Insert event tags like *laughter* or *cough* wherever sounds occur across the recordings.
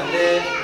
안 돼.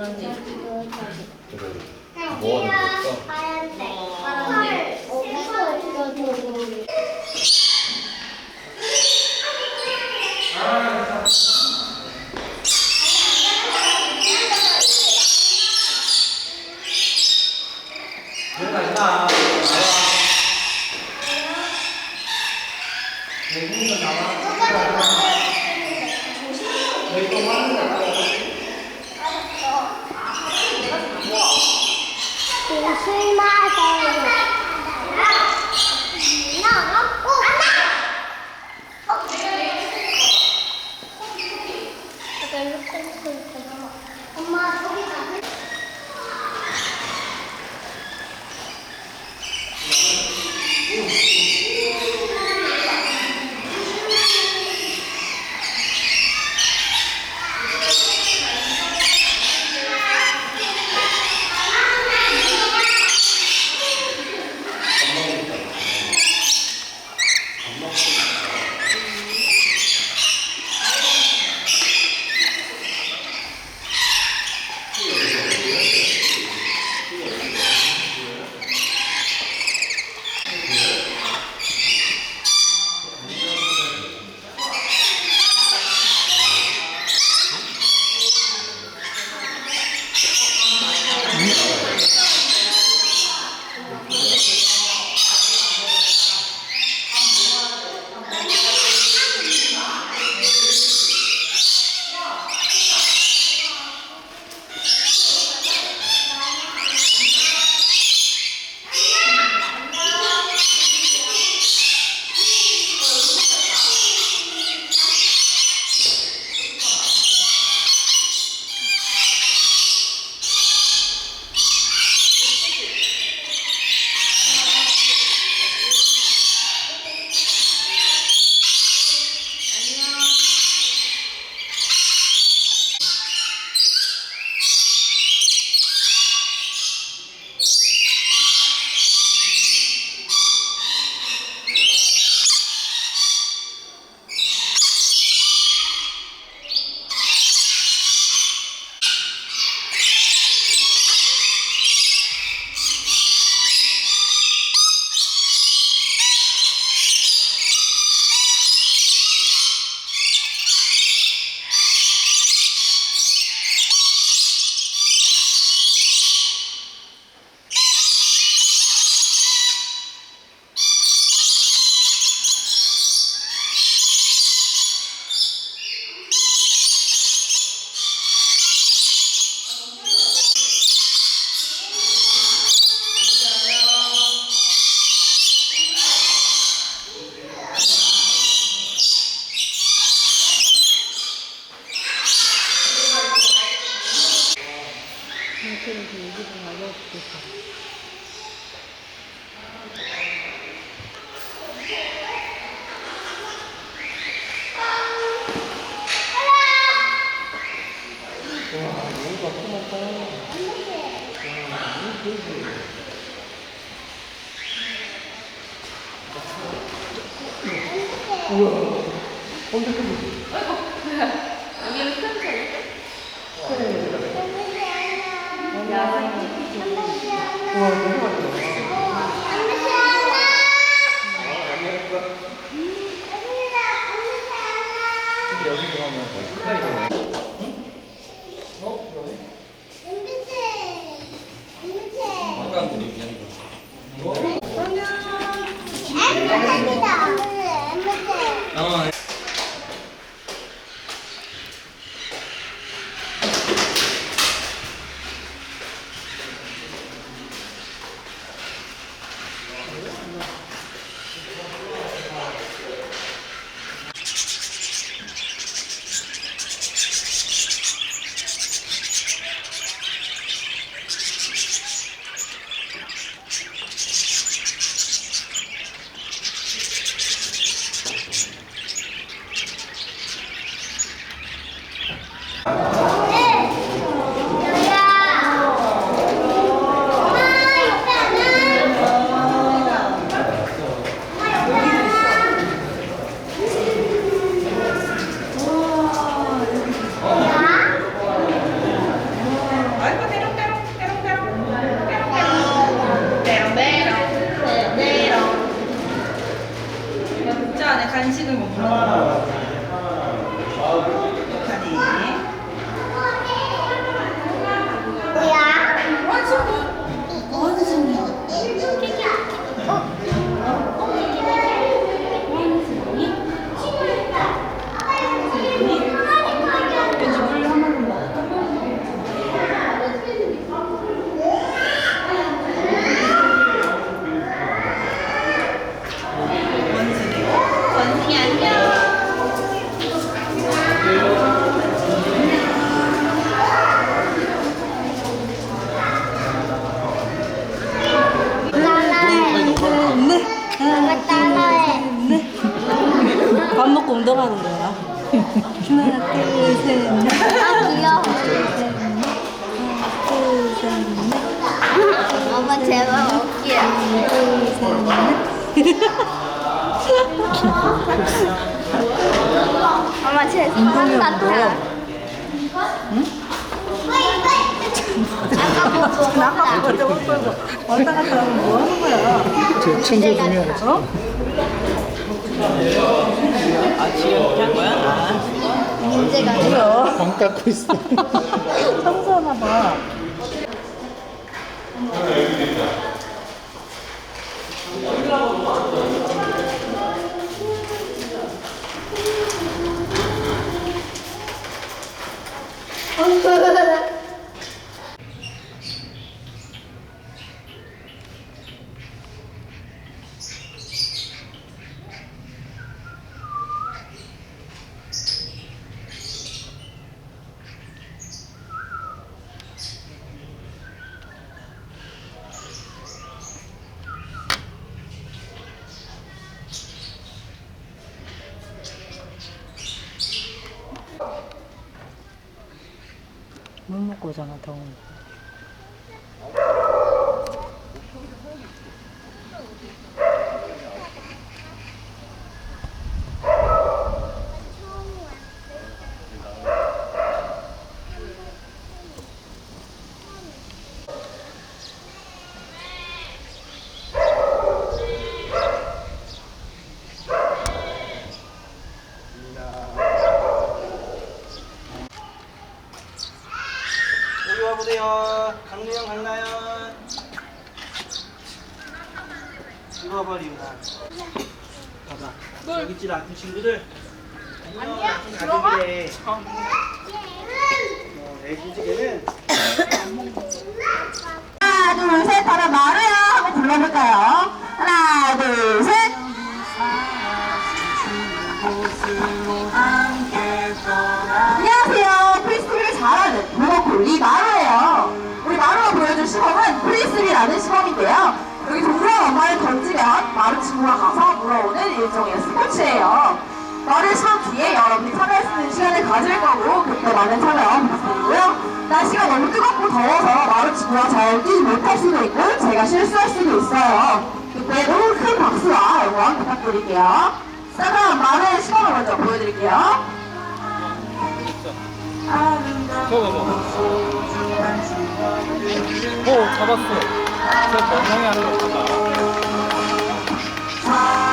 그러니까. 뭐 하는 거였어? 파란색. 펄. 어, 이거 이거 저거. 是妈妈。 얘기 좀 알려주겠어. 어. 밥 먹고 운동하는 거야. 하나, 둘, 셋, 넷. 아 귀여워. 둘, 셋, 넷. 엄마 제발 웃겨. 엄마 제 사람 같아. 아까 보고 아까 그거 저거 끌고 왔다 갔다 하면 뭐 하는 거야? 청소 중 요하네. 어? 문제가 뭐야? 방 닦고 있어. *laughs* 청소하나 봐. 고 오잖아, 더운 거. 여기 와보세요. 강래영, 강나연. 이리 와봐, 리우나. 있지 않은 친구들. 안녕. 가족이래. 엄마를 던지면 마루 친구가 가서 물어오는 일종의 스포츠예요. 마루 시험 뒤에 여러분이 참여할 수 있는 시간을 가질 거고 그때 많은 참여 부탁드리고요. 날씨가 너무 뜨겁고 더워서 마루 친구가 잘 뛰지 못할 수도 있고 제가 실수할 수도 있어요. 그때도 큰 박수와 응원 부탁드릴게요. 자 그럼 마루의 시범을 먼저 보여드릴게요. 저거 봐봐. 오, 잡았어. 저 멍멍이 하는 거 봐봐.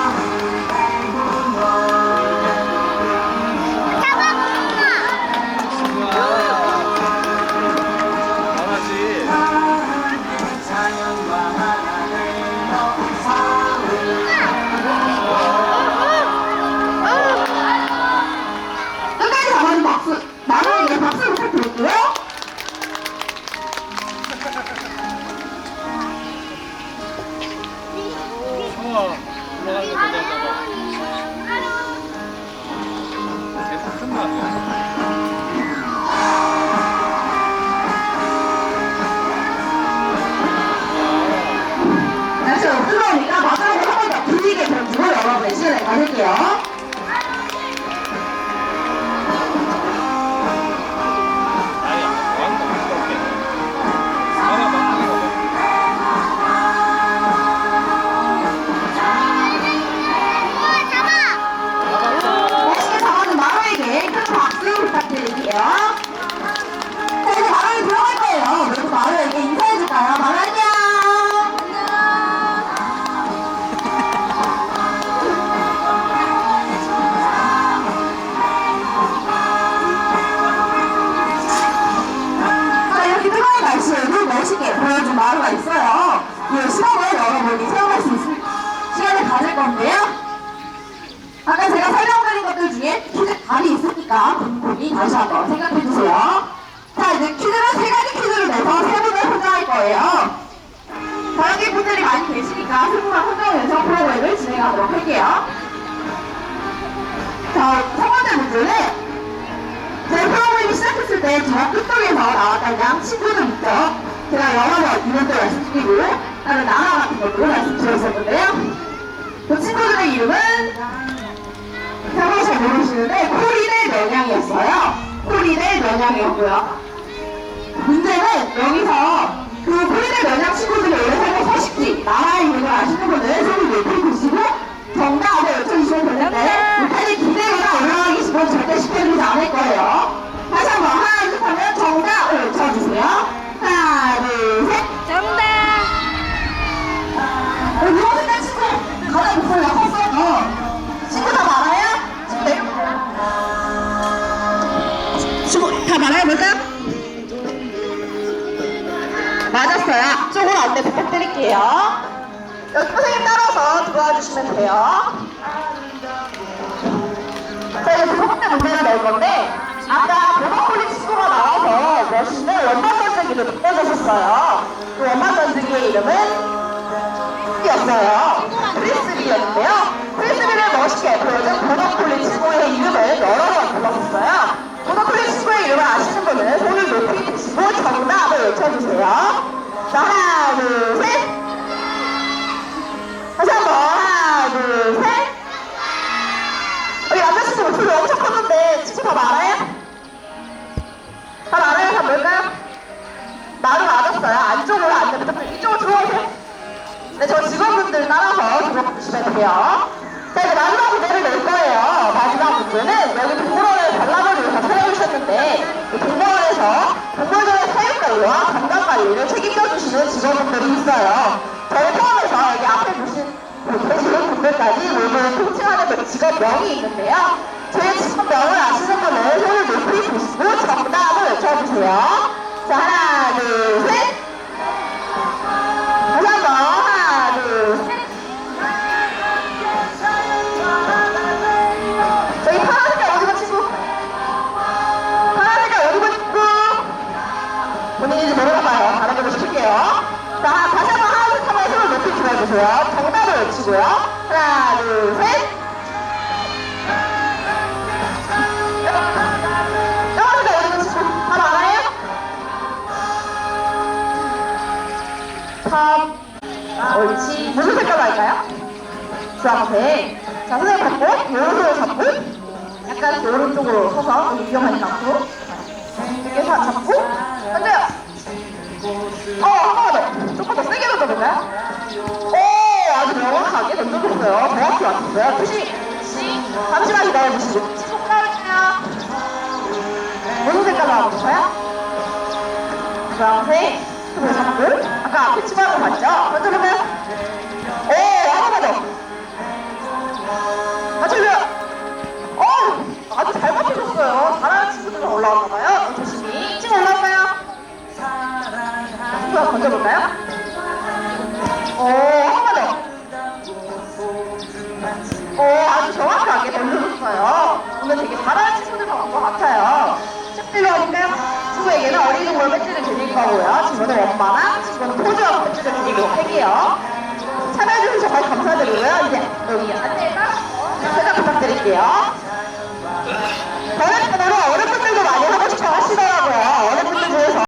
멋있게 보여준 마루가 있어요. 이 시험을 여러분이 체험할 수 있을 시간을 가질 건데요. 아까 제가 설명드린 것들 중에 퀴즈 답이 있으니까 곰곰이 다시 한번 생각해 주세요. 자, 이제 퀴즈는 세 가지 퀴즈를 내서 세 분을 선정할 거예요. 다른 분들이 많이 계시니까 세 분만 선정 연습 프로그램을 진행하도록 할게요. 자, 첫 번째 문제는 제 프로그램이 시작했을 때 저 끝쪽에서 나왔던 양 친구들 있죠. 제가 번 이름도 말씀드리고 다른 나라 같은 것도 말씀드렸었는데요. 그 친구들의 이름은 잘 모르시는데 코리네 면양이었어요. 코리네 면양이었고요. 문제는 여기서 그 코리네 면양 친구들이 오래 살고 서식지 나라의 이름을 아시는 분은 손을 높이 드시고 정답을 외쳐주시면 되는데 못하니 기대거나 올라가기 싫으면 절대 시켜주지 않을 거예요. 다시 한번 하나 둘 하면 정답을 외쳐주세요. 하 였어요. 프리스비였는데요. 프리스비를 멋있게 보여준 보더콜리 친구의 이름을 여러 번 불렀었어요. 보더콜리 친구의 이름을 아시는 분은 손을 높이 드시고 정답을 외쳐주세요. 자, 하나, 둘, 셋. 다시 한 번. 하나, 둘, 셋. 여기 남자친구 목소리 엄청 컸는데 친구 다 알아요? 다 알아요? 다 뭘까요? 나도 맞았어요. 안쪽으로 안돼 부탁드려요. 이쪽으로 들어오세요. 네, 저 직원분들 따라서 들어주시면 돼요. 자, 이제 마지막 문제를 낼 거예요. 마지막 문제는 여기 동물원을 관람을 위해서 찾아오셨는데, 이 동물원에서 동물들의 사육관리와 건강관리를 책임져 주시는 직원분들이 있어요. 저를 포함해서 여기 앞에 보신 계시는 분들까지 모두 통칭하는 그 직업명이 있는데요. 저희 직업명을 아시는 분은 손을 높이 드시고 정답을 외쳐주세요. 자, 하나, 둘, 셋. 다시 한 번. 들어주세요. 정답을 외치고요. 하나, 둘, 셋. 3. 옳지. 무슨 색깔로 할까요? 주황색. 자, 선생님 받고, 오른손을 잡고, 약간 오른쪽으로 서서 여기 위험하지 않고, 이렇게 사- 잡고, 던져요. 어, 한번 더. 조금 더 세게 던져볼까요? 오, 아주 명확하게 던져줬어요. 정확히 맞췄어요. 조심히. 잠시만 따라주세요. 무슨 색깔로 하고 싶어요? 주황색. 손을 잡고, 아까 앞에 치마를 봤죠? 던져보세요. 오, 한 번만 더. 맞춰주세요. 어, 아주 잘 맞춰줬어요. 잘하는 친구들만 올라왔나봐요. 조심히. 친구 올라올까요? 친구가 던져볼까요? 오, 하게 던져줬어요. 오늘 되게 잘하는 친구들 나온 것 같아요. 슈필러는 친구에게는 어린이 동물 배지를 드릴 거고요. 친구는 엄마랑 친구는 포즈하고 배지를 드리도록 할게요. 참여해주셔서 정말 감사드리고요. 이제 여기 안내가 제가 부탁드릴게요. 다른 분으로 어른 분들도 많이 하고 싶어 하시더라고요.